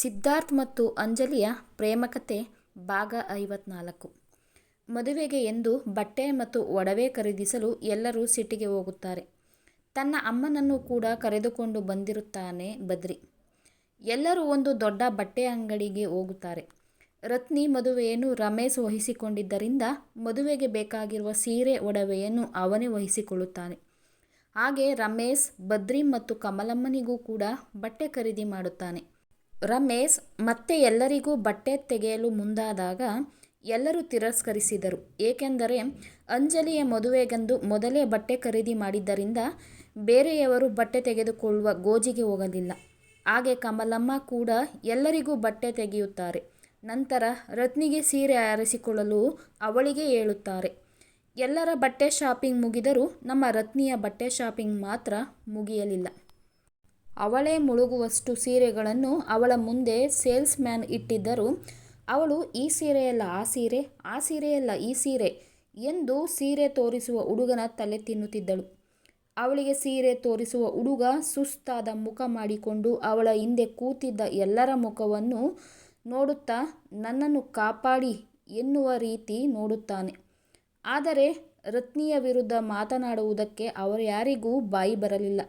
ಸಿದ್ಧಾರ್ಥ್ ಮತ್ತು ಅಂಜಲಿಯ ಪ್ರೇಮಕತೆ ಭಾಗ ಐವತ್ನಾಲ್ಕು ಮದುವೆಗೆ ಎಂದು ಬಟ್ಟೆ ಮತ್ತು ಒಡವೆ ಖರೀದಿಸಲು ಎಲ್ಲರೂ ಸಿಟಿಗೆ ಹೋಗುತ್ತಾರೆ. ತನ್ನ ಅಮ್ಮನನ್ನು ಕೂಡ ಕರೆದುಕೊಂಡು ಬಂದಿರುತ್ತಾನೆ ಬದ್ರಿ. ಎಲ್ಲರೂ ಒಂದು ದೊಡ್ಡ ಬಟ್ಟೆ ಅಂಗಡಿಗೆ ಹೋಗುತ್ತಾರೆ. ರತ್ನಿ ಮದುವೆಯನ್ನು ರಮೇಶ್ ವಹಿಸಿಕೊಂಡಿದ್ದರಿಂದ ಮದುವೆಗೆ ಬೇಕಾಗಿರುವ ಸೀರೆ, ಒಡವೆಯನ್ನು ಅವನೇ ವಹಿಸಿಕೊಳ್ಳುತ್ತಾನೆ. ಹಾಗೆ ರಮೇಶ್, ಬದ್ರಿ ಮತ್ತು ಕಮಲಮ್ಮನಿಗೂ ಕೂಡ ಬಟ್ಟೆ ಖರೀದಿ ಮಾಡುತ್ತಾನೆ. ರಮೇಶ್ ಮತ್ತೆ ಎಲ್ಲರಿಗೂ ಬಟ್ಟೆ ತೆಗೆಯಲು ಮುಂದಾದಾಗ ಎಲ್ಲರೂ ತಿರಸ್ಕರಿಸಿದರು. ಏಕೆಂದರೆ ಅಂಜಲಿಯ ಮದುವೆಗೆಂದು ಮೊದಲೇ ಬಟ್ಟೆ ಖರೀದಿ ಮಾಡಿದ್ದರಿಂದ ಬೇರೆಯವರು ಬಟ್ಟೆ ತೆಗೆದುಕೊಳ್ಳುವ ಗೋಜಿಗೆ ಹೋಗಲಿಲ್ಲ. ಹಾಗೆ ಕಮಲಮ್ಮ ಕೂಡ ಎಲ್ಲರಿಗೂ ಬಟ್ಟೆ ತೆಗೆಯುತ್ತಾರೆ. ನಂತರ ರತ್ನಿಗೆ ಸೀರೆ ಆರಿಸಿಕೊಳ್ಳಲು ಅವಳಿಗೆ ಹೇಳುತ್ತಾರೆ. ಎಲ್ಲರ ಬಟ್ಟೆ ಶಾಪಿಂಗ್ ಮುಗಿದರೂ ನಮ್ಮ ರತ್ನಿಯ ಬಟ್ಟೆ ಶಾಪಿಂಗ್ ಮಾತ್ರ ಮುಗಿಯಲಿಲ್ಲ. ಅವಳೇ ಮುಳುಗುವಷ್ಟು ಸೀರೆಗಳನ್ನು ಅವಳ ಮುಂದೆ ಸೇಲ್ಸ್ ಮ್ಯಾನ್ ಇಟ್ಟಿದ್ದರು ಅವಳು ಈ ಸೀರೆಯಲ್ಲ ಆ ಸೀರೆ, ಆ ಸೀರೆಯಲ್ಲ ಈ ಸೀರೆ ಎಂದು ಸೀರೆ ತೋರಿಸುವ ಹುಡುಗನ ತಲೆ ತಿನ್ನುತ್ತಿದ್ದಳು. ಅವಳಿಗೆ ಸೀರೆ ತೋರಿಸುವ ಹುಡುಗ ಸುಸ್ತಾದ ಮುಖ ಮಾಡಿಕೊಂಡು ಅವಳ ಹಿಂದೆ ಕೂತಿದ್ದ ಎಲ್ಲರ ಮುಖವನ್ನು ನೋಡುತ್ತಾ ನನ್ನನ್ನು ಕಾಪಾಡಿ ಎನ್ನುವ ರೀತಿ ನೋಡುತ್ತಾನೆ. ಆದರೆ ರತ್ನಿಯ ವಿರುದ್ಧ ಮಾತನಾಡುವುದಕ್ಕೆ ಅವರ್ಯಾರಿಗೂ ಬಾಯಿ ಬರಲಿಲ್ಲ.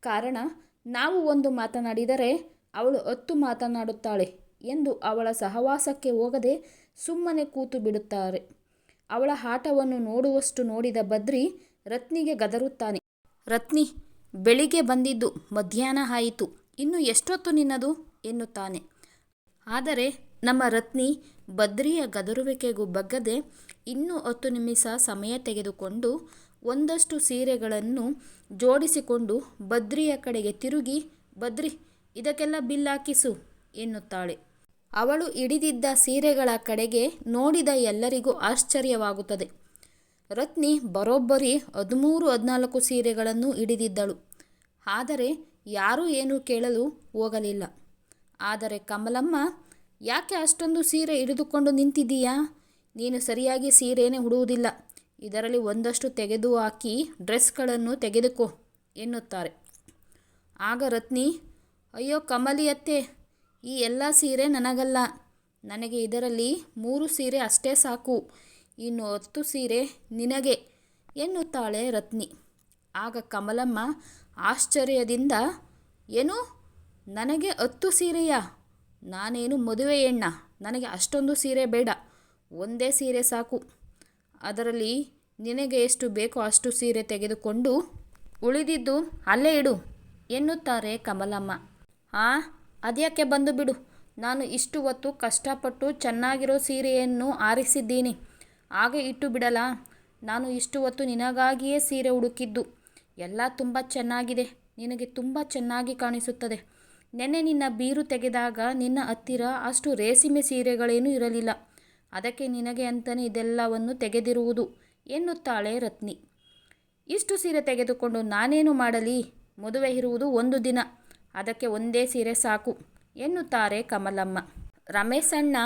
ಕಾರಣ ನಾವು ಒಂದು ಮಾತನಾಡಿದರೆ ಅವಳು ಹತ್ತು ಮಾತನಾಡುತ್ತಾಳೆ ಎಂದು ಅವಳ ಸಹವಾಸಕ್ಕೆ ಹೋಗದೆ ಸುಮ್ಮನೆ ಕೂತು ಬಿಡುತ್ತಾರೆ. ಅವಳ ಆಟವನ್ನು ನೋಡುವಷ್ಟು ನೋಡಿದ ಬದ್ರಿ ರತ್ನಿಗೆ ಗದರುತ್ತಾನೆ. ರತ್ನಿ, ಬೆಳಿಗ್ಗೆ ಬಂದಿದ್ದು ಮಧ್ಯಾಹ್ನ ಆಯಿತು. ಇನ್ನು ಎಷ್ಟೊತ್ತು ನಿನ್ನದು ಎನ್ನುತ್ತಾನೆ. ಆದರೆ ನಮ್ಮ ರತ್ನಿ ಬದ್ರಿಯ ಗದರುವಿಕೆಗೂ ಬಗ್ಗದೆ ಇನ್ನೂ ಹತ್ತು ನಿಮಿಷ ಸಮಯ ತೆಗೆದುಕೊಂಡು ಒಂದಷ್ಟು ಸೀರೆಗಳನ್ನು ಜೋಡಿಸಿಕೊಂಡು ಬದ್ರಿಯ ಕಡೆಗೆ ತಿರುಗಿ ಬದ್ರಿ ಇದಕ್ಕೆಲ್ಲ ಬಿಲ್ಲಾಕಿಸು ಎನ್ನುತ್ತಾಳೆ. ಅವಳು ಹಿಡಿದಿದ್ದ ಸೀರೆಗಳ ಕಡೆಗೆ ನೋಡಿದ ಎಲ್ಲರಿಗೂ ಆಶ್ಚರ್ಯವಾಗುತ್ತದೆ. ರತ್ನಿ ಬರೋಬ್ಬರಿ ಹದಿಮೂರು, ಹದಿನಾಲ್ಕು ಸೀರೆಗಳನ್ನು ಹಿಡಿದಿದ್ದಳು. ಆದರೆ ಯಾರೂ ಏನೂ ಕೇಳಲು ಹೋಗಲಿಲ್ಲ. ಆದರೆ ಕಮಲಮ್ಮ, ಯಾಕೆ ಅಷ್ಟೊಂದು ಸೀರೆ ಹಿಡಿದುಕೊಂಡು ನಿಂತಿದ್ದೀಯಾ? ನೀನು ಸರಿಯಾಗಿ ಸೀರೆನೇ ಉಡುವುದಿಲ್ಲ. ಇದರಲ್ಲಿ ಒಂದಷ್ಟು ತೆಗೆದು ಹಾಕಿ ಡ್ರೆಸ್ಗಳನ್ನು ತೆಗೆದುಕೋ ಎನ್ನುತ್ತಾರೆ. ಆಗ ರತ್ನಿ, ಅಯ್ಯೋ ಕಮಲಿಯತ್ತೆ, ಈ ಎಲ್ಲ ಸೀರೆ ನನಗಲ್ಲ. ನನಗೆ ಇದರಲ್ಲಿ ಮೂರು ಸೀರೆ ಅಷ್ಟೇ ಸಾಕು. ಇನ್ನು ಹತ್ತು ಸೀರೆ ನಿನಗೆ, ಎನ್ನುತ್ತಾಳೆ ರತ್ನಿ. ಆಗ ಕಮಲಮ್ಮ ಆಶ್ಚರ್ಯದಿಂದ, ಏನು ನನಗೆ ಹತ್ತು ಸೀರೆಯಾ? ನಾನೇನು ಮದುವೆ ಎಣ್ಣ ನನಗೆ ಅಷ್ಟೊಂದು ಸೀರೆ ಬೇಡ. ಒಂದೇ ಸೀರೆ ಸಾಕು. ಅದರಲ್ಲಿ ನಿನಗೆ ಎಷ್ಟು ಬೇಕೋ ಅಷ್ಟು ಸೀರೆ ತೆಗೆದುಕೊಂಡು ಉಳಿದಿದ್ದು ಅಲ್ಲೇ ಇಡು ಎನ್ನುತ್ತಾರೆ ಕಮಲಮ್ಮ. ಆ, ಅದ್ಯಾಕೆ ಬಂದು ಬಿಡು. ನಾನು ಇಷ್ಟು ಹೊತ್ತು ಕಷ್ಟಪಟ್ಟು ಚೆನ್ನಾಗಿರೋ ಸೀರೆಯನ್ನು ಆರಿಸಿದ್ದೀನಿ. ಹಾಗೆ ಇಟ್ಟು ಬಿಡಲ್ಲ ನಾನು ಇಷ್ಟು ಹೊತ್ತು ನಿನಗಾಗಿಯೇ ಸೀರೆ ಹುಡುಕಿದ್ದು. ಎಲ್ಲ ತುಂಬ ಚೆನ್ನಾಗಿದೆ. ನಿನಗೆ ತುಂಬ ಚೆನ್ನಾಗಿ ಕಾಣಿಸುತ್ತದೆ. ನೆನ್ನೆ ನಿನ್ನ ಬೀರು ತೆಗೆದಾಗ ನಿನ್ನ ಹತ್ತಿರ ಅಷ್ಟು ರೇಸಿಮೆ ಸೀರೆಗಳೇನೂ ಇರಲಿಲ್ಲ. ಅದಕ್ಕೆ ನಿನಗೆ ಅಂತಲೇ ಇದೆಲ್ಲವನ್ನು ತೆಗೆದಿರುವುದು ಎನ್ನುತ್ತಾಳೆ ರತ್ನಿ. ಇಷ್ಟು ಸೀರೆ ತೆಗೆದುಕೊಂಡು ನಾನೇನು ಮಾಡಲಿ? ಮದುವೆ ಇರುವುದು ಒಂದು ದಿನ. ಅದಕ್ಕೆ ಒಂದೇ ಸೀರೆ ಸಾಕು ಎನ್ನುತ್ತಾರೆ ಕಮಲಮ್ಮ. ರಮೇಶಣ್ಣ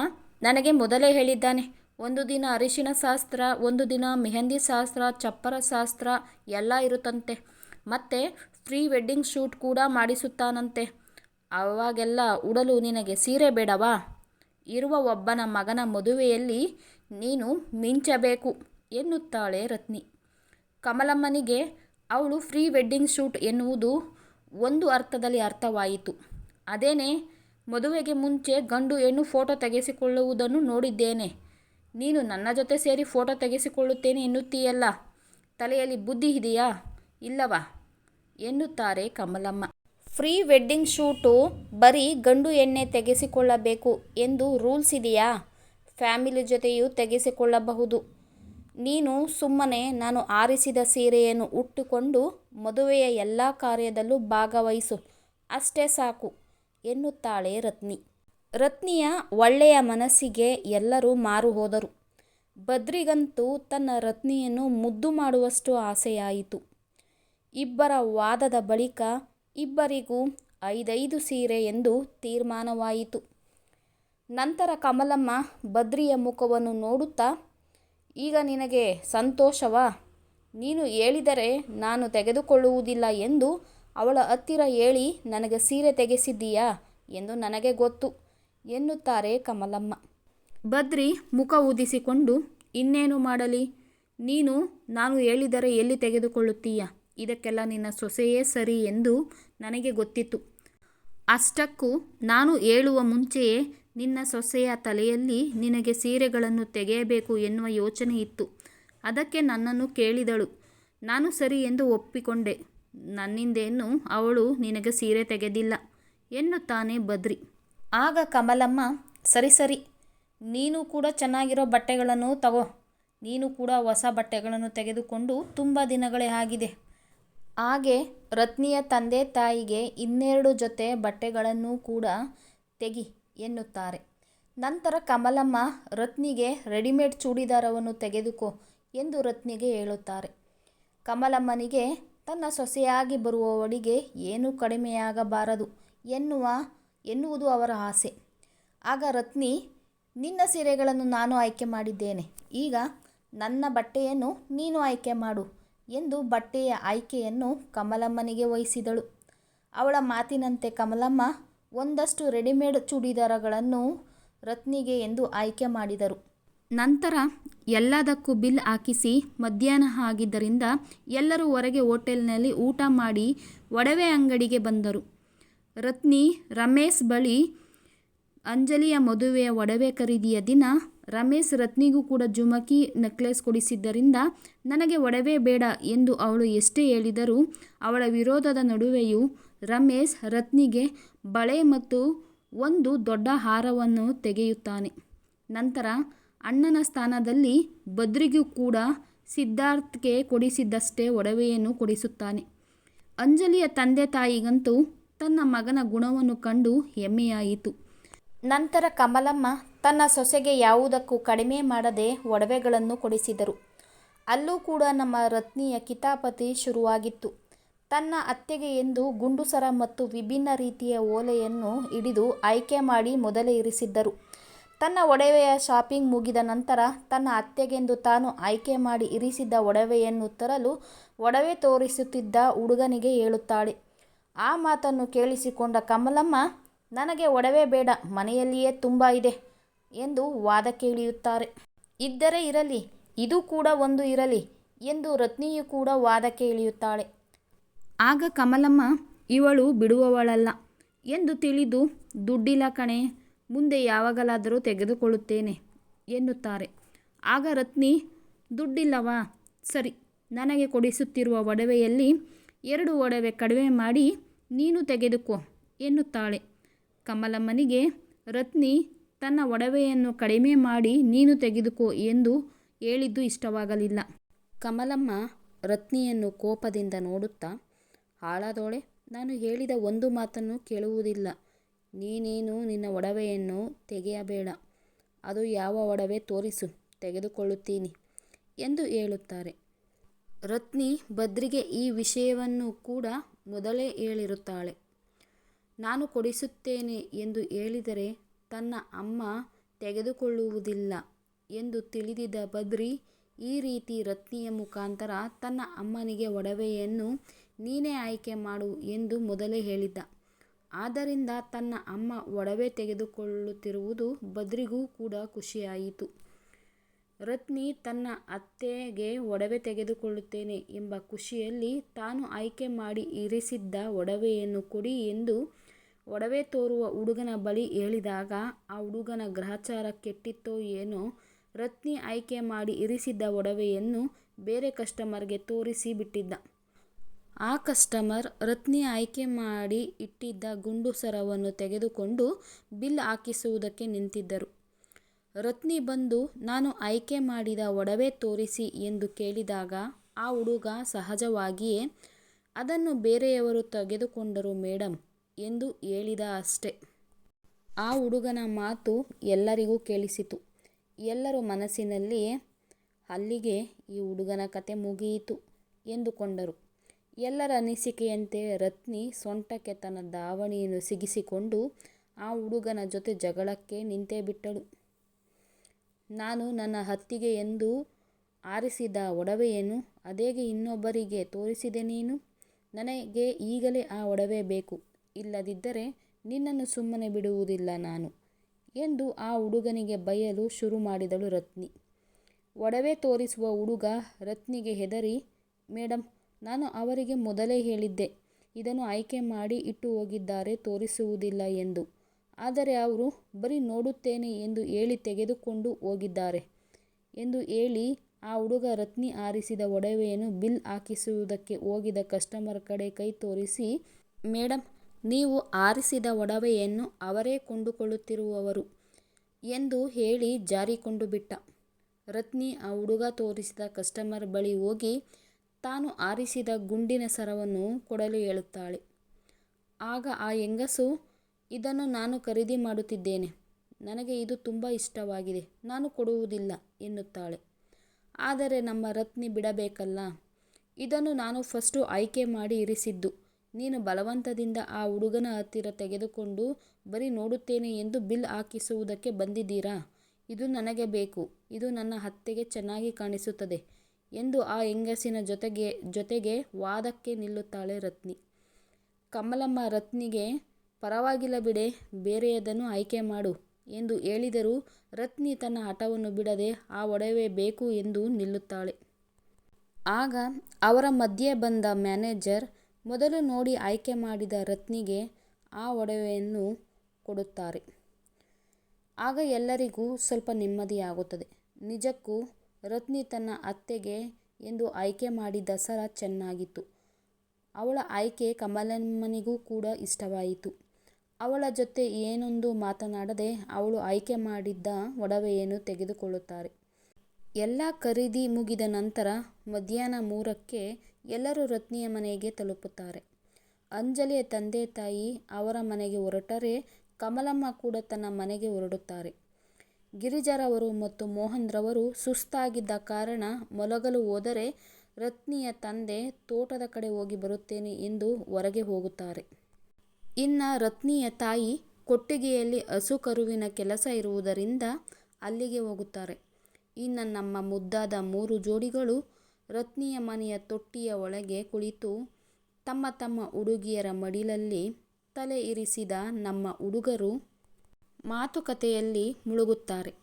ನನಗೆ ಮೊದಲೇ ಹೇಳಿದ್ದಾನೆ. ಒಂದು ದಿನ ಅರಿಶಿಣ ಶಾಸ್ತ್ರ, ಒಂದು ದಿನ ಮೆಹಂದಿ ಶಾಸ್ತ್ರ, ಚಪ್ಪರ ಶಾಸ್ತ್ರ ಎಲ್ಲ ಇರುತ್ತಂತೆ. ಮತ್ತೆ ಪ್ರೀ ವೆಡ್ಡಿಂಗ್ ಶೂಟ್ ಕೂಡ ಮಾಡಿಸುತ್ತಾನಂತೆ. ಆವಾಗೆಲ್ಲ ಉಡಲು ನಿನಗೆ ಸೀರೆ ಬೇಡವಾ? ಇರುವ ಒಬ್ಬನ ಮಗನ ಮದುವೆಯಲ್ಲಿ ನೀನು ಮಿಂಚಬೇಕು ಎನ್ನುತ್ತಾಳೆ ರತ್ನಿ. ಕಮಲಮ್ಮನಿಗೆ ಅವಳು ಫ್ರೀ ವೆಡ್ಡಿಂಗ್ ಶೂಟ್ ಎನ್ನುವುದು ಒಂದು ಅರ್ಥದಲ್ಲಿ ಅರ್ಥವಾಯಿತು. ಅದೇನೇ, ಮದುವೆಗೆ ಮುಂಚೆ ಗಂಡು ಹೆಣ್ಣು ಫೋಟೋ ತೆಗೆಸಿಕೊಳ್ಳುವುದನ್ನು ನೋಡಿದ್ದೇನೆ. ನೀನು ನನ್ನ ಜೊತೆ ಸೇರಿ ಫೋಟೋ ತೆಗೆಸಿಕೊಳ್ಳುತ್ತೇನೆ ಎನ್ನುತ್ತೀಯಲ್ಲ. ತಲೆಯಲ್ಲಿ ಬುದ್ಧಿ ಇದೆಯಾ ಇಲ್ಲವಾ ಎನ್ನುತ್ತಾರೆ ಕಮಲಮ್ಮ. ಪ್ರೀ ವೆಡ್ಡಿಂಗ್ ಶೂಟು ಬರೀ ಗಂಡು ಹೆಣ್ಣೇ ತೆಗೆಸಿಕೊಳ್ಳಬೇಕು ಎಂದು ರೂಲ್ಸ್ ಇದೆಯಾ? ಫ್ಯಾಮಿಲಿ ಜೊತೆಯೂ ತೆಗೆಸಿಕೊಳ್ಳಬಹುದು. ನೀನು ಸುಮ್ಮನೆ ನಾನು ಆರಿಸಿದ ಸೀರೆಯನ್ನು ಉಟ್ಟುಕೊಂಡು ಮದುವೆಯ ಎಲ್ಲ ಕಾರ್ಯದಲ್ಲೂ ಭಾಗವಹಿಸು ಅಷ್ಟೇ ಸಾಕು, ಎನ್ನುತ್ತಾಳೆ ರತ್ನಿ. ರತ್ನಿಯ ಒಳ್ಳೆಯ ಮನಸ್ಸಿಗೆ ಎಲ್ಲರೂ ಮಾರು ಹೋದರು. ಬದ್ರಿಗಂತೂ ತನ್ನ ರತ್ನಿಯನ್ನು ಮುದ್ದು ಮಾಡುವಷ್ಟು ಆಸೆಯಾಯಿತು. ಇಬ್ಬರ ವಾದದ ಬಳಿಕ ಇಬ್ಬರಿಗೂ ಐದೈದು ಸೀರೆ ಎಂದು ತೀರ್ಮಾನವಾಯಿತು. ನಂತರ ಕಮಲಮ್ಮ ಬದ್ರಿಯ ಮುಖವನ್ನು ನೋಡುತ್ತಾ, ಈಗ ನಿನಗೆ ಸಂತೋಷವಾ? ನೀನು ಹೇಳಿದರೆ ನಾನು ತೆಗೆದುಕೊಳ್ಳುವುದಿಲ್ಲ ಎಂದು ಅವಳ ಹತ್ತಿರ ಹೇಳಿ, ನನಗೆ ಸೀರೆ ತೆಗೆಸಿದ್ದೀಯಾ ಎಂದು ನನಗೆ ಗೊತ್ತು, ಎನ್ನುತ್ತಾರೆ ಕಮಲಮ್ಮ ಬದ್ರಿ ಮುಖ ಊದಿಸಿಕೊಂಡು, ಇನ್ನೇನು ಮಾಡಲಿ ನೀನು, ನಾನು ಹೇಳಿದರೆ ಎಲ್ಲಿ ತೆಗೆದುಕೊಳ್ಳುತ್ತೀಯ ಇದಕ್ಕೆಲ್ಲ ನಿನ್ನ ಸೊಸೆಯೇ ಸರಿ ಎಂದು ನನಗೆ ಗೊತ್ತಿತ್ತು. ಅಷ್ಟಕ್ಕೂ ನಾನು ಹೇಳುವ ಮುಂಚೆಯೇ ನಿನ್ನ ಸೊಸೆಯ ತಲೆಯಲ್ಲಿ ನಿನಗೆ ಸೀರೆಗಳನ್ನು ತೆಗೆಯಬೇಕು ಎನ್ನುವ ಯೋಚನೆ ಇತ್ತು. ಅದಕ್ಕೆ ನನ್ನನ್ನು ಕೇಳಿದಳು. ನಾನು ಸರಿ ಎಂದು ಒಪ್ಪಿಕೊಂಡೆ. ನನ್ನಿಂದೇನು ಅವಳು ನಿನಗೆ ಸೀರೆ ತೆಗೆದಿಲ್ಲ ಎನ್ನುತ್ತಾನೆ ಬದ್ರಿ. ಆಗ ಕಮಲಮ್ಮ, ಸರಿ ಸರಿ. ನೀನು ಕೂಡ ಚೆನ್ನಾಗಿರೋ ಬಟ್ಟೆಗಳನ್ನು ತಗೋ. ನೀನು ಕೂಡ ಹೊಸ ಬಟ್ಟೆಗಳನ್ನು ತೆಗೆದುಕೊಂಡು ತುಂಬ ದಿನಗಳೇ ಆಗಿದೆ. ಹಾಗೆ ರತ್ನಿಯ ತಂದೆ ತಾಯಿಗೆ ಇನ್ನೆರಡು ಜೊತೆ ಬಟ್ಟೆಗಳನ್ನು ಕೂಡ ತೆಗಿ ಎನ್ನುತ್ತಾರೆ. ನಂತರ ಕಮಲಮ್ಮ ರತ್ನಿಗೆ ರೆಡಿಮೇಡ್ ಚೂಡಿದಾರವನ್ನು ತೆಗೆದುಕೋ ಎಂದು ರತ್ನಿಗೆ ಹೇಳುತ್ತಾರೆ. ಕಮಲಮ್ಮನಿಗೆ ತನ್ನ ಸೊಸೆಯಾಗಿ ಬರುವವಳಿಗೆ ಏನೂ ಕಡಿಮೆಯಾಗಬಾರದು ಎನ್ನುವ, ಎನ್ನುವುದು ಅವರ ಆಸೆ. ಆಗ ರತ್ನಿ, ನಿನ್ನ ಸೀರೆಗಳನ್ನು ನಾನು ಆಯ್ಕೆ ಮಾಡಿದ್ದೇನೆ. ಈಗ ನನ್ನ ಬಟ್ಟೆಯನ್ನು ನೀನು ಆಯ್ಕೆ ಮಾಡು. ಎಂದು ಬಟ್ಟೆಯ ಆಯ್ಕೆಯನ್ನು ಕಮಲಮ್ಮನಿಗೆ ವಹಿಸಿದಳು. ಅವಳ ಮಾತಿನಂತೆ ಕಮಲಮ್ಮ ಒಂದಷ್ಟು ರೆಡಿಮೇಡ್ ಚೂಡಿದಾರಗಳನ್ನು ರತ್ನಿಗೆ ಎಂದು ಆಯ್ಕೆ ಮಾಡಿದರು. ನಂತರ ಎಲ್ಲದಕ್ಕೂ ಬಿಲ್ ಹಾಕಿಸಿ ಮಧ್ಯಾಹ್ನ ಆಗಿದ್ದರಿಂದ ಎಲ್ಲರೂ ಹೊರಗೆ ಹೋಟೆಲ್ನಲ್ಲಿ ಊಟ ಮಾಡಿ ಒಡವೆ ಅಂಗಡಿಗೆ ಬಂದರು. ರತ್ನಿ ರಮೇಶ್ ಬಳಿ ಅಂಜಲಿಯ ಮದುವೆಯ ಒಡವೆ ಖರೀದಿಯ ದಿನ ರಮೇಶ್ ರತ್ನಿಗೂ ಕೂಡ ಜುಮಕಿ ನೆಕ್ಲೆಸ್ ಕೊಡಿಸಿದ್ದರಿಂದ ನನಗೆ ಒಡವೆ ಬೇಡ ಎಂದು ಅವಳು ಎಷ್ಟೇ ಹೇಳಿದರೂ ಅವಳ ವಿರೋಧದ ನಡುವೆಯೂ ರಮೇಶ್ ರತ್ನಿಗೆ ಬಳೆ ಮತ್ತು ಒಂದು ದೊಡ್ಡ ಹಾರವನ್ನು ತೆಗೆಯುತ್ತಾನೆ. ನಂತರ ಅಣ್ಣನ ಸ್ಥಾನದಲ್ಲಿ ಬದ್ರಿಗೂ ಕೂಡ ಸಿದ್ಧಾರ್ಥ್ಗೆ ಕೊಡಿಸಿದ್ದಷ್ಟೇ ಒಡವೆಯನ್ನು ಕೊಡಿಸುತ್ತಾನೆ. ಅಂಜಲಿಯ ತಂದೆ ತಾಯಿಗಂತೂ ತನ್ನ ಮಗನ ಗುಣವನ್ನು ಕಂಡು ಹೆಮ್ಮೆಯಾಯಿತು. ನಂತರ ಕಮಲಮ್ಮ ತನ್ನ ಸೊಸೆಗೆ ಯಾವುದಕ್ಕೂ ಕಡಿಮೆ ಮಾಡದೆ ಒಡವೆಗಳನ್ನು ಕೊಡಿಸಿದರು. ಅಲ್ಲೂ ಕೂಡ ನಮ್ಮ ರತ್ನಿಯ ಕಿತಾಪತಿ ಶುರುವಾಗಿತ್ತು. ತನ್ನ ಅತ್ತೆಗೆ ಎಂದು ಗುಂಡುಸರ ಮತ್ತು ವಿಭಿನ್ನ ರೀತಿಯ ಓಲೆಯನ್ನು ಹಿಡಿದು ಆಯ್ಕೆ ಮಾಡಿ ಮೊದಲೇ ಇರಿಸಿದ್ದರು. ತನ್ನ ಒಡವೆಯ ಶಾಪಿಂಗ್ ಮುಗಿದ ನಂತರ ತನ್ನ ಅತ್ತೆಗೆಂದು ತಾನು ಆಯ್ಕೆ ಮಾಡಿ ಇರಿಸಿದ್ದ ಒಡವೆಯನ್ನು ತರಲು ಒಡವೆ ತೋರಿಸುತ್ತಿದ್ದ ಹುಡುಗನಿಗೆ ಹೇಳುತ್ತಾಳೆ, ಆ ಮಾತನ್ನು ಕೇಳಿಸಿಕೊಂಡ ಕಮಲಮ್ಮ, ನನಗೆ ಒಡವೆ ಬೇಡ, ಮನೆಯಲ್ಲಿಯೇ ತುಂಬ ಇದೆ. ಎಂದು ವಾದಕ್ಕೆ ಇಳಿಯುತ್ತಾರೆ ಇದ್ದರೆ ಇರಲಿ, ಇದು ಕೂಡ ಒಂದು ಇರಲಿ ಎಂದು ರತ್ನಿಯು ಕೂಡ ವಾದಕ್ಕೆ ಇಳಿಯುತ್ತಾಳೆ ಆಗ ಕಮಲಮ್ಮ, ಇವಳು ಬಿಡುವವಳಲ್ಲ ಎಂದು ತಿಳಿದು, ದುಡ್ಡಿಲ್ಲ ಕಣೆ, ಮುಂದೆ ಯಾವಾಗಲಾದರೂ ತೆಗೆದುಕೊಳ್ಳುತ್ತೇನೆ ಎನ್ನುತ್ತಾರೆ. ಆಗ ರತ್ನಿ, ದುಡ್ಡಿಲ್ಲವಾ? ಸರಿ, ನನಗೆ ಕೊಡಿಸುತ್ತಿರುವ ಒಡವೆಯಲ್ಲಿ ಎರಡು ಒಡವೆ ಕಡಿಮೆ ಮಾಡಿ ನೀನು ತೆಗೆದುಕೋ ಎನ್ನುತ್ತಾಳೆ. ಕಮಲಮ್ಮನಿಗೆ, ರತ್ನಿ ತನ್ನ ಒಡವೆಯನ್ನು ಕಡಿಮೆ ಮಾಡಿ ನೀನು ತೆಗೆದುಕೋ ಎಂದು ಹೇಳಿದ್ದು ಇಷ್ಟವಾಗಲಿಲ್ಲ. ಕಮಲಮ್ಮ ರತ್ನಿಯನ್ನು ಕೋಪದಿಂದ ನೋಡುತ್ತಾ, ಹಾಳಾದೋಳೆ, ನಾನು ಹೇಳಿದ ಒಂದು ಮಾತನ್ನು ಕೇಳುವುದಿಲ್ಲ. ನೀನೇನು ನಿನ್ನ ಒಡವೆಯನ್ನು ತೆಗೆಯಬೇಡ. ಅದು ಯಾವ ಒಡವೆ ತೋರಿಸು, ತೆಗೆದುಕೊಳ್ಳುತ್ತೀನಿ ಎಂದು ಹೇಳುತ್ತಾರೆ. ರತ್ನಿ ಬದ್ರಿಗೆ ಈ ವಿಷಯವನ್ನು ಕೂಡ ಮೊದಲೇ ಹೇಳಿರುತ್ತಾಳೆ. ನಾನು ಕೊಡಿಸುತ್ತೇನೆ ಎಂದು ಹೇಳಿದರೆ ತನ್ನ ಅಮ್ಮ ತೆಗೆದುಕೊಳ್ಳುವುದಿಲ್ಲ ಎಂದು ತಿಳಿದಿದ್ದ ಬದ್ರಿ, ಈ ರೀತಿ ರತ್ನಿಯ ಮುಖಾಂತರ ತನ್ನ ಅಮ್ಮನಿಗೆ ಒಡವೆಯನ್ನು ನೀನೇ ಆಯ್ಕೆ ಮಾಡು ಎಂದು ಮೊದಲೇ ಹೇಳಿದ್ದ. ಆದ್ದರಿಂದ ತನ್ನ ಅಮ್ಮ ಒಡವೆ ತೆಗೆದುಕೊಳ್ಳುತ್ತಿರುವುದು ಬದ್ರಿಗೂ ಕೂಡ ಖುಷಿಯಾಯಿತು. ರತ್ನಿ ತನ್ನ ಅತ್ತೆಗೆ ಒಡವೆ ತೆಗೆದುಕೊಳ್ಳುತ್ತೇನೆ ಎಂಬ ಖುಷಿಯಲ್ಲಿ ತಾನು ಆಯ್ಕೆ ಮಾಡಿ ಇರಿಸಿದ್ದ ಒಡವೆಯನ್ನು ಕೊಡಿ ಎಂದು ಒಡವೆ ತೋರುವ ಹುಡುಗನ ಬಳಿ ಹೇಳಿದಾಗ, ಆ ಹುಡುಗನ ಗ್ರಹಚಾರ ಕೆಟ್ಟಿತ್ತೋ ಏನೋ, ರತ್ನಿ ಆಯ್ಕೆ ಮಾಡಿ ಇರಿಸಿದ್ದ ಒಡವೆಯನ್ನು ಬೇರೆ ಕಸ್ಟಮರ್ಗೆ ತೋರಿಸಿ ಬಿಟ್ಟಿದ್ದ. ಆ ಕಸ್ಟಮರ್ ರತ್ನಿ ಆಯ್ಕೆ ಮಾಡಿ ಇಟ್ಟಿದ್ದ ಗುಂಡು ಸರವನ್ನು ತೆಗೆದುಕೊಂಡು ಬಿಲ್ ಹಾಕಿಸುವುದಕ್ಕೆ ನಿಂತಿದ್ದರು. ರತ್ನಿ ಬಂದು, ನಾನು ಆಯ್ಕೆ ಮಾಡಿದ ಒಡವೆ ತೋರಿಸಿ ಎಂದು ಕೇಳಿದಾಗ, ಆ ಹುಡುಗ ಸಹಜವಾಗಿಯೇ, ಅದನ್ನು ಬೇರೆಯವರು ತೆಗೆದುಕೊಂಡರು ಮೇಡಮ್ ಎಂದು ಹೇಳಿದ ಅಷ್ಟೆ. ಆ ಹುಡುಗನ ಮಾತು ಎಲ್ಲರಿಗೂ ಕೇಳಿಸಿತು. ಎಲ್ಲರೂ ಮನಸ್ಸಿನಲ್ಲಿ ಅಲ್ಲಿಗೆ ಈ ಹುಡುಗನ ಕತೆ ಮುಗಿಯಿತು ಎಂದುಕೊಂಡರು. ಎಲ್ಲರ ಅನಿಸಿಕೆಯಂತೆ ರತ್ನಿ ಸೊಂಟಕ್ಕೆ ತನ್ನ ದಾವಣಿಯನ್ನು ಸಿಗಿಸಿಕೊಂಡು ಆ ಹುಡುಗನ ಜೊತೆ ಜಗಳಕ್ಕೆ ನಿಂತೇ ಬಿಟ್ಟಳು. ನಾನು ನನ್ನ ಹತ್ತಿಗೆ ಎಂದು ಆರಿಸಿದ ಒಡವೆಯನ್ನು ಅದೇಗೆ ಇನ್ನೊಬ್ಬರಿಗೆ ತೋರಿಸಿದೆ ನೀನು? ನನಗೆ ಈಗಲೇ ಆ ಒಡವೆ ಬೇಕು. ಇಲ್ಲದಿದ್ದರೆ ನಿನ್ನನ್ನು ಸುಮ್ಮನೆ ಬಿಡುವುದಿಲ್ಲ ನಾನು ಎಂದು ಆ ಹುಡುಗನಿಗೆ ಬೈಯಲು ಶುರು ಮಾಡಿದಳು ರತ್ನಿ. ಒಡವೆ ತೋರಿಸುವ ಹುಡುಗ ರತ್ನಿಗೆ ಹೆದರಿ ಮೇಡಮ್ ನಾನು ಅವರಿಗೆ ಮೊದಲೇ ಹೇಳಿದ್ದೆ. ಇದನ್ನು ಆಯ್ಕೆ ಮಾಡಿ ಇಟ್ಟು ಹೋಗಿದ್ದಾರೆ, ತೋರಿಸುವುದಿಲ್ಲ ಎಂದು. ಆದರೆ ಅವರು, ಬರೀ ನೋಡುತ್ತೇನೆ ಎಂದು ಹೇಳಿ ತೆಗೆದುಕೊಂಡು ಹೋಗಿದ್ದಾರೆ ಎಂದು ಹೇಳಿ ಆ ಹುಡುಗ ರತ್ನಿ ಆರಿಸಿದ ಒಡವೆಯನ್ನು ಬಿಲ್ ಹಾಕಿಸುವುದಕ್ಕೆ ಹೋಗಿದ ಕಸ್ಟಮರ್ ಕಡೆ ಕೈ ತೋರಿಸಿ ಮೇಡಮ್ ನೀವು ಆರಿಸಿದ ಒಡವೆಯನ್ನು ಅವರೇ ಕೊಂಡುಕೊಳ್ಳುತ್ತಿರುವವರು ಎಂದು ಹೇಳಿ ಜಾರಿಕೊಂಡು ಬಿಟ್ಟ. ರತ್ನಿ ಆ ಹುಡುಗ ತೋರಿಸಿದ ಕಸ್ಟಮರ್ ಬಳಿ ಹೋಗಿ ತಾನು ಆರಿಸಿದ ಗುಂಡಿನ ಸರವನ್ನು ಕೊಡಲು ಹೇಳುತ್ತಾಳೆ. ಆಗ ಆ ಹೆಂಗಸು, ಇದನ್ನು ನಾನು ಖರೀದಿ ಮಾಡುತ್ತಿದ್ದೇನೆ. ನನಗೆ ಇದು ತುಂಬ ಇಷ್ಟವಾಗಿದೆ. ನಾನು ಕೊಡುವುದಿಲ್ಲ ಎನ್ನುತ್ತಾಳೆ. ಆದರೆ ನಮ್ಮ ರತ್ನಿ ಬಿಡಬೇಕಲ್ಲ. ಇದನ್ನು ನಾನು ಫಸ್ಟು ಆಯ್ಕೆ ಮಾಡಿ ಇರಿಸಿದ್ದು. ನೀನು ಬಲವಂತದಿಂದ ಆ ಹುಡುಗನ ಹತ್ತಿರ ತೆಗೆದುಕೊಂಡು ಬರೀ ನೋಡುತ್ತೇನೆ ಎಂದು ಬಿಲ್ ಹಾಕಿಸುವುದಕ್ಕೆ ಬಂದಿದ್ದೀರಾ? ಇದು ನನಗೆ ಬೇಕು. ಇದು ನನ್ನ ಅತ್ತೆಗೆ ಚೆನ್ನಾಗಿ ಕಾಣಿಸುತ್ತದೆ ಎಂದು ಆ ಹೆಂಗಸಿನ ಜೊತೆಗೆ ಜೊತೆಗೆ ವಾದಕ್ಕೆ ನಿಲ್ಲುತ್ತಾಳೆ ರತ್ನಿ. ಕಮಲಮ್ಮ ರತ್ನಿಗೆ, ಪರವಾಗಿಲ್ಲ ಬಿಡೆ, ಬೇರೆಯದನ್ನು ಆಯ್ಕೆ ಮಾಡು ಎಂದು ಹೇಳಿದರೂ ರತ್ನಿ ತನ್ನ ಹಠವನ್ನು ಬಿಡದೆ ಆ ಒಡವೆ ಬೇಕು ಎಂದು ನಿಲ್ಲುತ್ತಾಳೆ. ಆಗ ಅವರ ಮಧ್ಯೆ ಬಂದ ಮ್ಯಾನೇಜರ್ ಮೊದಲು ನೋಡಿ ಆಯ್ಕೆ ಮಾಡಿದ ರತ್ನಿಗೆ ಆ ಒಡವೆಯನ್ನು ಕೊಡುತ್ತಾರೆ. ಆಗ ಎಲ್ಲರಿಗೂ ಸ್ವಲ್ಪ ನೆಮ್ಮದಿಯಾಗುತ್ತದೆ. ನಿಜಕ್ಕೂ ರತ್ನಿ ತನ್ನ ಅತ್ತೆಗೆ ಎಂದು ಆಯ್ಕೆ ಮಾಡಿ ದಸರಾ ಚೆನ್ನಾಗಿತ್ತು. ಅವಳ ಆಯ್ಕೆ ಕಮಲಮ್ಮನಿಗೂ ಕೂಡ ಇಷ್ಟವಾಯಿತು. ಅವಳ ಜೊತೆ ಏನೊಂದು ಮಾತನಾಡದೆ ಅವಳು ಆಯ್ಕೆ ಮಾಡಿದ್ದ ಒಡವೆಯನ್ನು ತೆಗೆದುಕೊಳ್ಳುತ್ತಾರೆ. ಎಲ್ಲ ಖರೀದಿ ಮುಗಿದ ನಂತರ ಮಧ್ಯಾಹ್ನ ಮೂರಕ್ಕೆ ಎಲ್ಲರೂ ರತ್ನಿಯ ಮನೆಗೆ ತಲುಪುತ್ತಾರೆ. ಅಂಜಲಿಯ ತಂದೆ ತಾಯಿ ಅವರ ಮನೆಗೆ ಹೊರಟರೆ ಕಮಲಮ್ಮ ಕೂಡ ತನ್ನ ಮನೆಗೆ ಹೊರಡುತ್ತಾರೆ. ಗಿರಿಜಾರವರು ಮತ್ತು ಮೋಹನ್ರವರು ಸುಸ್ತಾಗಿದ್ದ ಕಾರಣ ಮಲಗಲು ಹೋದರೆ ರತ್ನಿಯ ತಂದೆ ತೋಟದ ಕಡೆ ಹೋಗಿ ಬರುತ್ತೇನೆ ಎಂದು ಹೊರಗೆ ಹೋಗುತ್ತಾರೆ. ಇನ್ನು ರತ್ನಿಯ ತಾಯಿ ಕೊಟ್ಟಿಗೆಯಲ್ಲಿ ಹಸು ಕರುವಿನ ಕೆಲಸ ಇರುವುದರಿಂದ ಅಲ್ಲಿಗೆ ಹೋಗುತ್ತಾರೆ. ಇನ್ನು ನಮ್ಮ ಮುದ್ದಾದ ಮೂರು ಜೋಡಿಗಳು ರತ್ನಿಯ ಮನೆಯ ತೊಟ್ಟಿಯ ಒಳಗೆ ಕುಳಿತು ತಮ್ಮ ತಮ್ಮ ಹುಡುಗಿಯರ ಮಡಿಲಲ್ಲಿ ತಲೆ ಇರಿಸಿದ ನಮ್ಮ ಹುಡುಗರು ಮಾತುಕತೆಯಲ್ಲಿ ಮುಳುಗುತ್ತಾರೆ.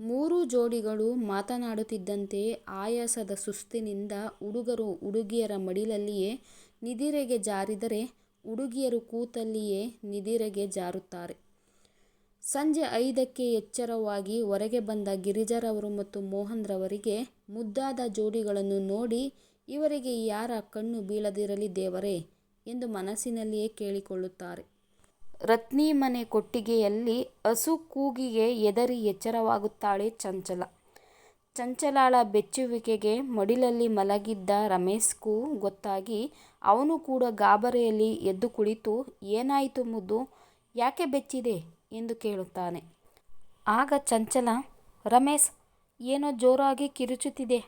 ಮೂರು ಜೋಡಿಗಳು ಮಾತನಾಡುತ್ತಿದ್ದಂತೆ ಆಯಾಸದ ಸುಸ್ತಿನಿಂದ ಹುಡುಗರು ಹುಡುಗಿಯರ ಮಡಿಲಲ್ಲಿಯೇ ನಿದಿರೆಗೆ ಜಾರಿದರೆ ಹುಡುಗಿಯರು ಕೂತಲ್ಲಿಯೇ ನಿದಿರೆಗೆ ಜಾರುತ್ತಾರೆ. ಸಂಜೆ ಐದಕ್ಕೆ ಎಚ್ಚರವಾಗಿ ಹೊರಗೆ ಬಂದ ಗಿರಿಜಾರವರು ಮತ್ತು ಮೋಹನ್ರವರಿಗೆ ಮುದ್ದಾದ ಜೋಡಿಗಳನ್ನು ನೋಡಿ, ಇವರಿಗೆ ಯಾರ ಕಣ್ಣು ಬೀಳದಿರಲಿ ದೇವರೇ ಎಂದು ಮನಸ್ಸಿನಲ್ಲಿಯೇ ಕೇಳಿಕೊಳ್ಳುತ್ತಾರೆ. ರತ್ನಿ ಮನೆ ಕೊಟ್ಟಿಗೆಯಲ್ಲಿ ಹಸು ಕೂಗಿಗೆ ಎದರಿ ಎಚ್ಚರವಾಗುತ್ತಾಳೆ ಚಂಚಲ. ಚಂಚಲಾಳ ಬೆಚ್ಚುವಿಕೆಗೆ ಮಡಿಲಲ್ಲಿ ಮಲಗಿದ್ದ ರಮೇಶ್ಗೂ ಗೊತ್ತಾಗಿ, ಅವನು ಕೂಡ ಗಾಬರಿಯಲ್ಲಿ ಎದ್ದು ಕುಳಿತು, ಏನಾಯಿತು ಮುದ್ದು? ಯಾಕೆ ಬೆಚ್ಚಿದೆ? ಎಂದು ಕೇಳುತ್ತಾನೆ. ಆಗ ಚಂಚಲ, ರಮೇಶ್, ಏನೋ ಜೋರಾಗಿ ಕಿರುಚುತ್ತಿದೆ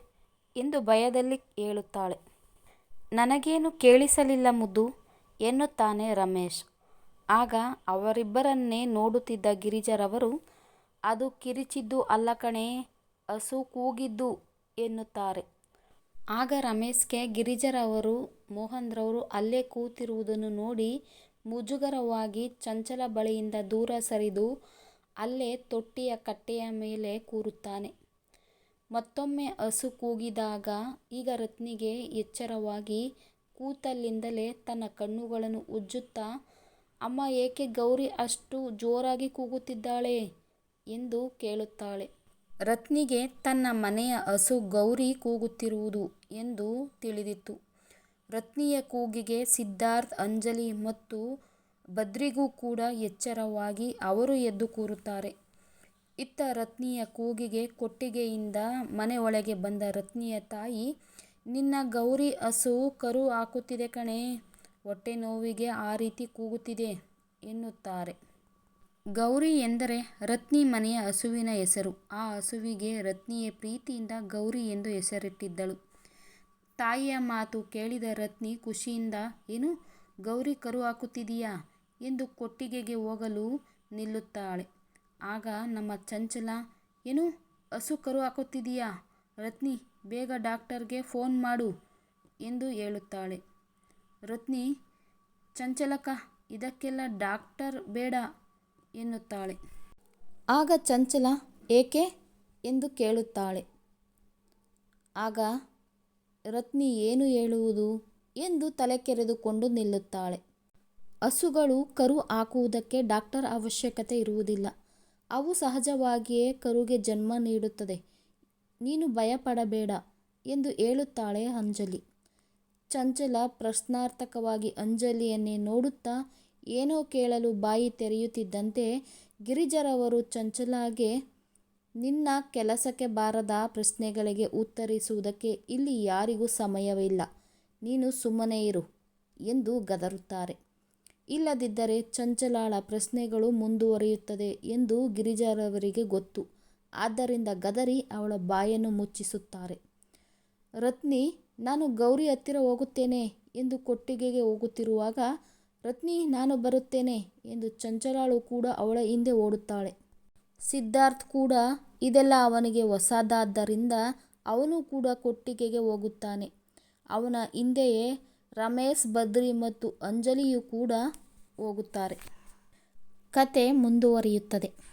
ಎಂದು ಭಯದಲ್ಲಿ ಹೇಳುತ್ತಾಳೆ. ನನಗೇನು ಕೇಳಿಸಲಿಲ್ಲ ಮುದ್ದು, ಎನ್ನುತ್ತಾನೆ ರಮೇಶ್. ಆಗ ಅವರಿಬ್ಬರನ್ನೇ ನೋಡುತ್ತಿದ್ದ ಗಿರಿಜರವರು, ಅದು ಕಿರಿಚಿದ್ದು ಅಲ್ಲ ಕಣೇ, ಹಸು ಕೂಗಿದ್ದು, ಎನ್ನುತ್ತಾರೆ. ಆಗ ರಮೇಶ್ಗೆ ಗಿರಿಜರವರು, ಮೋಹನ್ರವರು ಅಲ್ಲೇ ಕೂತಿರುವುದನ್ನು ನೋಡಿ ಮುಜುಗರವಾಗಿ ಚಂಚಲ ಬಳಿಯಿಂದ ದೂರ ಸರಿದು ಅಲ್ಲೇ ತೊಟ್ಟಿಯ ಕಟ್ಟೆಯ ಮೇಲೆ ಕೂರುತ್ತಾನೆ. ಮತ್ತೊಮ್ಮೆ ಹಸು ಕೂಗಿದಾಗ ಈಗ ರತ್ನಿಗೆ ಎಚ್ಚರವಾಗಿ ಕೂತಲ್ಲಿಂದಲೇ ತನ್ನ ಕಣ್ಣುಗಳನ್ನು ಉಜ್ಜುತ್ತಾ, ಅಮ್ಮ, ಏಕೆ ಗೌರಿ ಅಷ್ಟು ಜೋರಾಗಿ ಕೂಗುತ್ತಿದ್ದಾಳೆ? ಎಂದು ಕೇಳುತ್ತಾಳೆ. ರತ್ನಿಗೆ ತನ್ನ ಮನೆಯ ಹಸು ಗೌರಿ ಕೂಗುತ್ತಿರುವುದು ಎಂದು ತಿಳಿದಿತ್ತು. ರತ್ನಿಯ ಕೂಗಿಗೆ ಸಿದ್ಧಾರ್ಥ್, ಅಂಜಲಿ ಮತ್ತು ಬದ್ರಿಗೂ ಕೂಡ ಎಚ್ಚರವಾಗಿ ಅವರು ಎದ್ದು ಕೂರುತ್ತಾರೆ. ಇತ್ತ ರತ್ನಿಯ ಕೂಗಿಗೆ ಕೊಟ್ಟಿಗೆಯಿಂದ ಮನೆ ಒಳಗೆ ಬಂದ ರತ್ನಿಯ ತಾಯಿ, ನಿನ್ನ ಗೌರಿ ಹಸು ಕರು ಹಾಕುತ್ತಿದೆ ಕಣೇ, ಹೊಟ್ಟೆ ನೋವಿಗೆ ಆ ರೀತಿ ಕೂಗುತ್ತಿದೆ ಎನ್ನುತ್ತಾರೆ. ಗೌರಿ ಎಂದರೆ ರತ್ನಿ ಮನೆಯ ಹಸುವಿನ ಹೆಸರು. ಆ ಹಸುವಿಗೆ ರತ್ನಿಯೇ ಪ್ರೀತಿಯಿಂದ ಗೌರಿ ಎಂದು ಹೆಸರಿಟ್ಟಿದ್ದಳು. ತಾಯಿಯ ಮಾತು ಕೇಳಿದ ರತ್ನಿ ಖುಷಿಯಿಂದ, ಏನು ಗೌರಿ ಕರು ಹಾಕುತ್ತಿದೆಯಾ ಎಂದು ಕೊಟ್ಟಿಗೆಗೆ ಹೋಗಲು ನಿಲ್ಲುತ್ತಾಳೆ. ಆಗ ನಮ್ಮ ಚಂಚಲ, ಏನು ಹಸು ಕರು ಹಾಕುತ್ತಿದೆಯಾ ರತ್ನಿ, ಬೇಗ ಡಾಕ್ಟರ್ಗೆ ಫೋನ್ ಮಾಡು ಎಂದು ಹೇಳುತ್ತಾಳೆ. ರತ್ನಿ ಚಂಚಲಕ ಇದಕ್ಕೆಲ್ಲ ಡಾಕ್ಟರ್ ಬೇಡ ಎನ್ನುತ್ತಾಳೆ. ಆಗ ಚಂಚಲ, ಏಕೆ? ಎಂದು ಕೇಳುತ್ತಾಳೆ. ಆಗ ರತ್ನಿ ಏನು ಹೇಳುವುದು? ಎಂದು ತಲೆ ಕೆರೆದುಕೊಂಡು ನಿಲ್ಲುತ್ತಾಳೆ. ಹಸುಗಳು ಕರು ಹಾಕುವುದಕ್ಕೆ ಡಾಕ್ಟರ್ ಅವಶ್ಯಕತೆ ಇರುವುದಿಲ್ಲ. ಅವು ಸಹಜವಾಗಿಯೇ ಕರುಗೆ ಜನ್ಮ ನೀಡುತ್ತದೆ. ನೀನು ಭಯಪಡಬೇಡ ಎಂದು ಹೇಳುತ್ತಾಳೆ ಅಂಜಲಿ. ಚಂಚಲ ಪ್ರಶ್ನಾರ್ಥಕವಾಗಿ ಅಂಜಲಿಯನ್ನೇ ನೋಡುತ್ತಾ ಏನೋ ಕೇಳಲು ಬಾಯಿ ತೆರೆಯುತ್ತಿದ್ದಂತೆ ಗಿರಿಜರವರು ಚಂಚಲಾಗೆ ನಿನ್ನ ಕೆಲಸಕ್ಕೆ ಬಾರದ ಪ್ರಶ್ನೆಗಳಿಗೆ ಉತ್ತರಿಸುವುದಕ್ಕೆ ಇಲ್ಲಿ ಯಾರಿಗೂ ಸಮಯವಿಲ್ಲ. ನೀನು ಸುಮ್ಮನೆ ಇರು ಎಂದು ಗದರುತ್ತಾರೆ. ಇಲ್ಲದಿದ್ದರೆ ಚಂಚಲಾಳ ಪ್ರಶ್ನೆಗಳು ಮುಂದುವರಿಯುತ್ತದೆ ಎಂದು ಗಿರಿಜಾರವರಿಗೆ ಗೊತ್ತು. ಆದ್ದರಿಂದ ಗದರಿ ಅವಳ ಬಾಯನ್ನು ಮುಚ್ಚಿಸುತ್ತಾರೆ. ರತ್ನಿ, ನಾನು ಗೌರಿ ಹತ್ತಿರ ಹೋಗುತ್ತೇನೆ ಎಂದು ಕೊಟ್ಟಿಗೆಗೆ ಹೋಗುತ್ತಿರುವಾಗ, ರತ್ನಿ, ನಾನು ಬರುತ್ತೇನೆ ಎಂದು ಚಂಚಲಾಳು ಕೂಡ ಅವಳ ಹಿಂದೆ ಓಡುತ್ತಾಳೆ. ಸಿದ್ಧಾರ್ಥ್ ಕೂಡ ಇದೆಲ್ಲ ಅವನಿಗೆ ಹೊಸದಾದ್ದರಿಂದ ಅವನು ಕೂಡ ಕೊಟ್ಟಿಗೆಗೆ ಹೋಗುತ್ತಾನೆ. ಅವನ ಹಿಂದೆಯೇ ರಮೇಶ್ ಬದ್ರಿ ಮತ್ತು ಅಂಜಲಿಯೂ ಕೂಡ ಹೋಗುತ್ತಾರೆ. ಕತೆ ಮುಂದುವರಿಯುತ್ತದೆ.